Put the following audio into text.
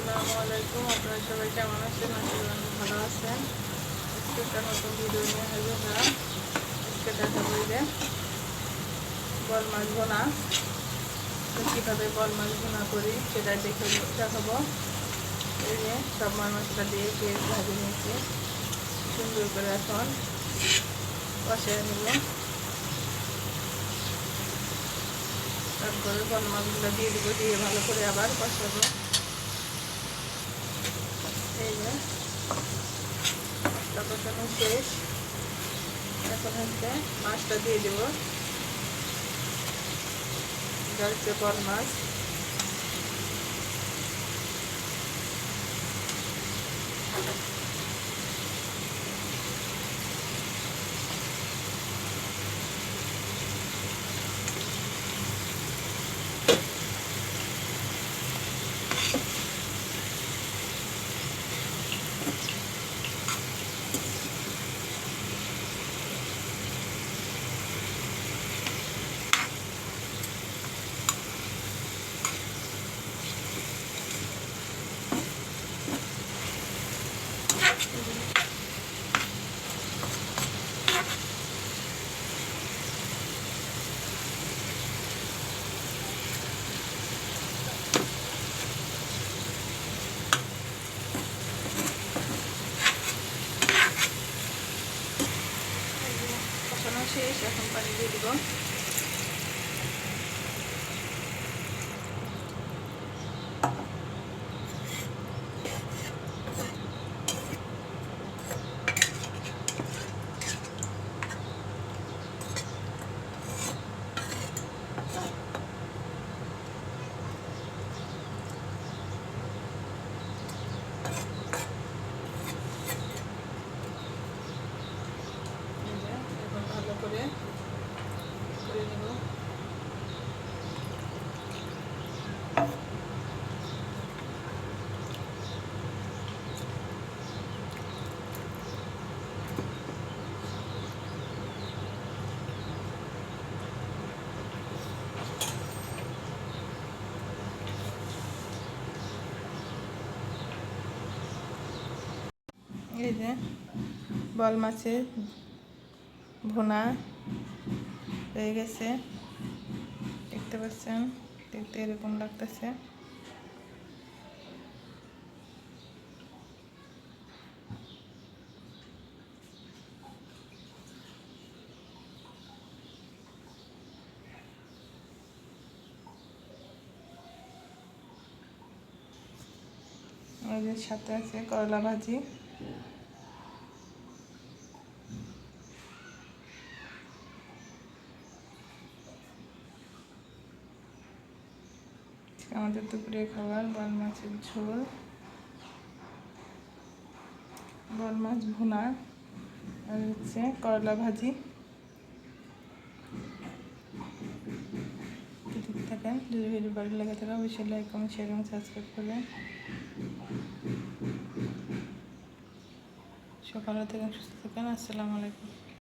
আসসালামু আলাইকুম। আপনারা সবাই কেমন আছেন? করি ভালো আছেন। আজকে একটা নতুন ভিডিও নিয়ে হাজির হলাম। আজকে দেখাবো এই বল মাছ ভোনা। তো কীভাবে বল মাছ ভোনা করি সেটা দেখে দেখাবো। এই যে সব মাছ মশলা দিয়ে পেঁয়াজ ভাজি নিয়েছি। সুন্দর করে এখন কষায় নেব। তারপরে বল মাছগুলো দিয়ে দেবো, দিয়ে ভালো করে আবার কষাবো। এই যে মশলা কষানো শেষ এখন হচ্ছে মাছটা দিয়ে দেবো। হচ্ছে বল মাছ। কষানো শেষ এখন পানি দিয়ে দিব এই যে এখন ভালো করে করে নেব এই যে বল মাছের ভুনা হয়ে গেছে। দেখতে পাচ্ছেন, দেখতে এরকম লাগতেছে। সাথে আছে করলা ভাজি। আমাদের দুপুরে খাবার, বল মাছের ঝোল, বল মাছ ভুনা, আর হচ্ছে করলা ভাজি। থাকেন যদি ভিডিও ভালো লাগে থাকে অবশ্যই লাইক কমেন্ট শেয়ার এবং সাবস্ক্রাইব করবেন। সকালে থেকে সুস্থ থাকেন, আসসালামু আলাইকুম।